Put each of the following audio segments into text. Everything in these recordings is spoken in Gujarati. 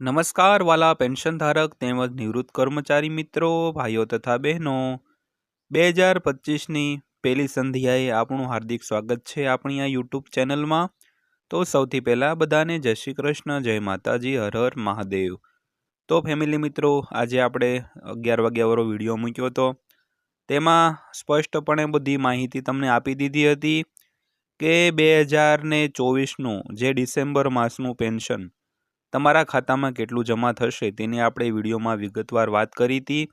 નમસ્કાર વાલા પેન્શનધારક તેમજ નિવૃત્ત કર્મચારી મિત્રો, ભાઈઓ તથા બહેનો. બે હજાર પચીસની પહેલી સંધ્યાએ આપણું હાર્દિક સ્વાગત છે આપણી આ યુટ્યુબ ચેનલમાં. તો સૌથી પહેલાં બધાને જય શ્રી કૃષ્ણ, જય માતાજી, હર હર મહાદેવ. તો ફેમિલી મિત્રો, આજે આપણે અગિયાર વાગ્યાવાળો વીડિયો મૂક્યો હતો. તેમાં સ્પષ્ટપણે બધી માહિતી તમને આપી દીધી હતી કે બે હજાર ને ચોવીસનું જે ડિસેમ્બર માસનું પેન્શન તમારા ખાતામાં કેટલું જમા થશે તેની આપણે વિડીયોમાં વિગતવાર વાત કરી હતી.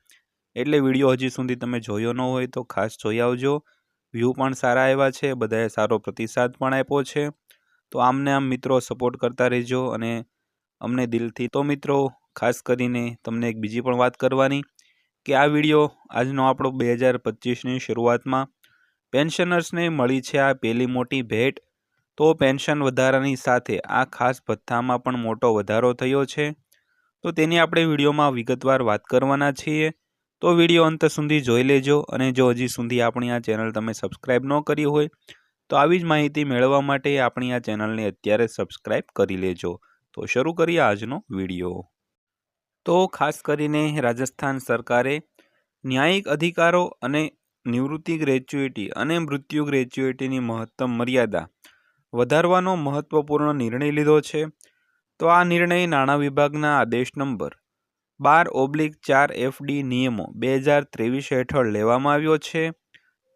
એટલે વીડિયો હજી સુધી તમે જોયો ન હોય તો ખાસ જોઈ આવજો. વ્યૂ પણ સારા આવ્યા છે, બધાએ સારો પ્રતિસાદ પણ આપ્યો છે. તો આમને આમ મિત્રો સપોર્ટ કરતા રહેજો અને અમને દિલથી. તો મિત્રો, ખાસ કરીને તમને એક બીજી પણ વાત કરવાની કે આ વીડિયો આજનો આપણો બે હજાર પચીસની શરૂઆતમાં પેન્શનર્સને મળી છે આ પહેલી મોટી ભેટ. તો પેન્શન વધારાની સાથે આ ખાસ ભથ્થામાં પણ મોટો વધારો થયો છે. તો તેની આપણે વિડીયોમાં વિગતવાર વાત કરવાના છીએ. તો વીડિયો અંત સુધી જોઈ લેજો અને જો હજી સુધી આપણી આ ચેનલ તમે સબસ્ક્રાઈબ ન કરી હોય, તો આવી જ માહિતી મેળવવા માટે આપણી આ ચેનલને અત્યારે સબસ્ક્રાઈબ કરી લેજો. તો શરૂ કરીએ આજનો વીડિયો. તો ખાસ કરીને રાજસ્થાન સરકારે ન્યાયિક અધિકારો અને નિવૃત્તિ ગ્રેચ્યુઇટી અને મૃત્યુ ગ્રેચ્યુઇટીની મહત્તમ મર્યાદા વધારવાનો મહત્વપૂર્ણ નિર્ણય લીધો છે. તો આ નિર્ણય નાણાં વિભાગના આદેશ નંબર બાર ઓબ્લિક ચાર એફડી નિયમો બે હજાર ત્રેવીસ હેઠળ લેવામાં આવ્યો છે,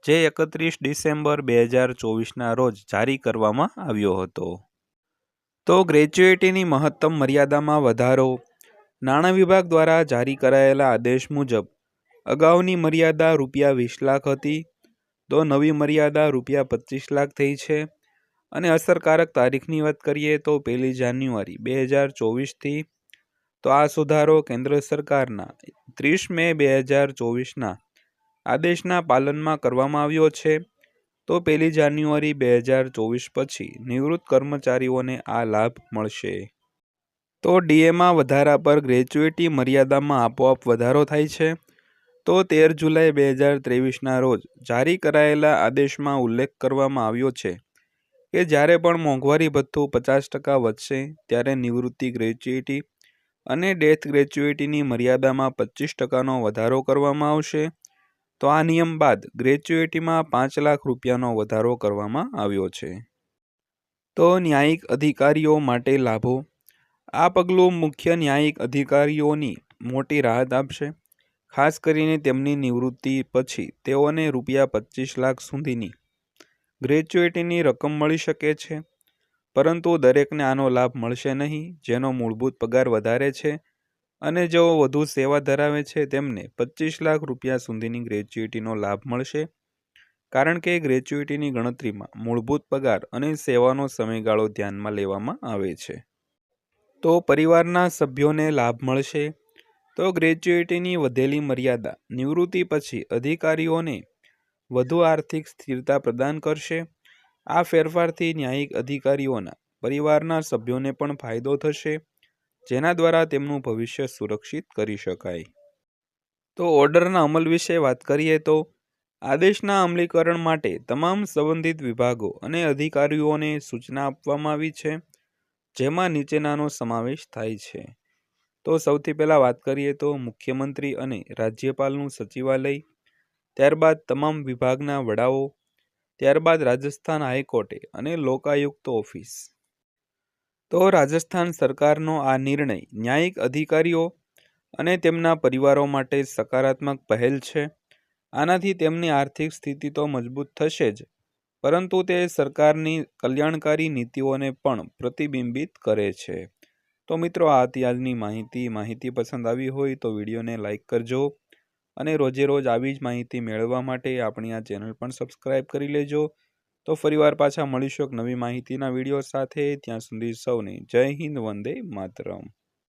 જે એકત્રીસ ડિસેમ્બર બે હજાર ચોવીસના રોજ જારી કરવામાં આવ્યો હતો. તો ગ્રેજ્યુએટીની મહત્તમ મર્યાદામાં વધારો. નાણાં વિભાગ દ્વારા જારી કરાયેલા આદેશ મુજબ અગાઉની મર્યાદા રૂપિયા વીસ લાખ હતી, તો નવી મર્યાદા રૂપિયા પચીસ લાખ થઈ છે. અને અસરકારક તારીખની વાત કરીએ તો પહેલી જાન્યુઆરી બે હજાર ચોવીસથી તો આ સુધારો કેન્દ્ર સરકારના ત્રીસ મે બે હજાર ચોવીસના આદેશના પાલનમાં કરવામાં આવ્યો છે. તો પહેલી જાન્યુઆરી બે હજાર ચોવીસ પછી નિવૃત્ત કર્મચારીઓને આ લાભ મળશે. તો ડીએમાં વધારા પર ગ્રેજ્યુએટી મર્યાદામાં આપોઆપ વધારો થાય છે. તો તેર જુલાઈ બે હજાર ત્રેવીસના રોજ જારી કરાયેલા આદેશમાં ઉલ્લેખ કરવામાં આવ્યો છે. કે જ્યારે પણ મોંઘવારી ભથ્થું પચાસ ટકા વધશે, ત્યારે નિવૃત્તિ ગ્રેચ્યુઇટી અને ડેથ ગ્રેજ્યુએટીની મર્યાદામાં પચીસ ટકાનો વધારો કરવામાં આવશે. તો આ નિયમ બાદ ગ્રેચ્યુઇટીમાં પાંચ લાખ રૂપિયાનો વધારો કરવામાં આવ્યો છે. તો ન્યાયિક અધિકારીઓ માટે લાભો. આ પગલું મુખ્ય ન્યાયિક અધિકારીઓની મોટી રાહત આપશે. ખાસ કરીને તેમની નિવૃત્તિ પછી તેઓને રૂપિયા પચીસ લાખ સુધીની ગ્રેચ્યુએટીની રકમ મળી શકે છે, પરંતુ દરેકને આનો લાભ મળશે નહીં, જેનો મૂળભૂત પગાર વધારે છે અને જેઓ વધુ સેવા ધરાવે છે, તેમને પચીસ લાખ રૂપિયા સુધીની ગ્રેજ્યુએટીનો લાભ મળશે. કારણ કે ગ્રેજ્યુએટીની ગણતરીમાં મૂળભૂત પગાર અને સેવાનો સમયગાળો ધ્યાનમાં લેવામાં આવે છે. તો પરિવારના સભ્યોને લાભ મળશે. તો ગ્રેજ્યુએટીની વધેલી મર્યાદા નિવૃત્તિ પછી અધિકારીઓને વધુ આર્થિક સ્થિરતા પ્રદાન કરશે. આ ફેરફારથી ન્યાયિક અધિકારીઓના પરિવારના સભ્યોને પણ ફાયદો થશે, જેના દ્વારા તેમનું ભવિષ્ય સુરક્ષિત કરી શકાય. તો ઓર્ડરના અમલ વિશે વાત કરીએ તો, આદેશના અમલીકરણ માટે તમામ સંબંધિત વિભાગો અને અધિકારીઓને સૂચના આપવામાં આવી છે, જેમાં નીચેનાનો સમાવેશ થાય છે. તો સૌથી પહેલાં વાત કરીએ તો મુખ્યમંત્રી અને રાજ્યપાલનું સચિવાલય ત્યારબાદ તમામ વિભાગના વડાઓ, ત્યારબાદ રાજસ્થાન હાઈકોર્ટે અને લોકાયુક્ત ઓફિસ. તો રાજસ્થાન સરકારનો આ નિર્ણય ન્યાયિક અધિકારીઓ અને તેમના પરિવારો માટે સકારાત્મક પહેલ છે. આનાથી તેમની આર્થિક સ્થિતિ તો મજબૂત થશે જ, પરંતુ તે સરકારની કલ્યાણકારી નીતિઓને પણ પ્રતિબિંબિત કરે છે. તો મિત્રો, આ હતી આજની માહિતી. માહિતી પસંદ આવી હોય તો વિડીયોને લાઇક કરજો. અને રોજે રોજ આવી જ માહિતી મેળવવા માટે આપણી આ ચેનલ પણ સબસ્ક્રાઈબ કરી લેજો. તો ફરીવાર પાછા મળીશું એક નવી માહિતીના વીડિયો સાથે. ત્યાં સુધી સૌને જય હિન્દ, વંદે માતરમ.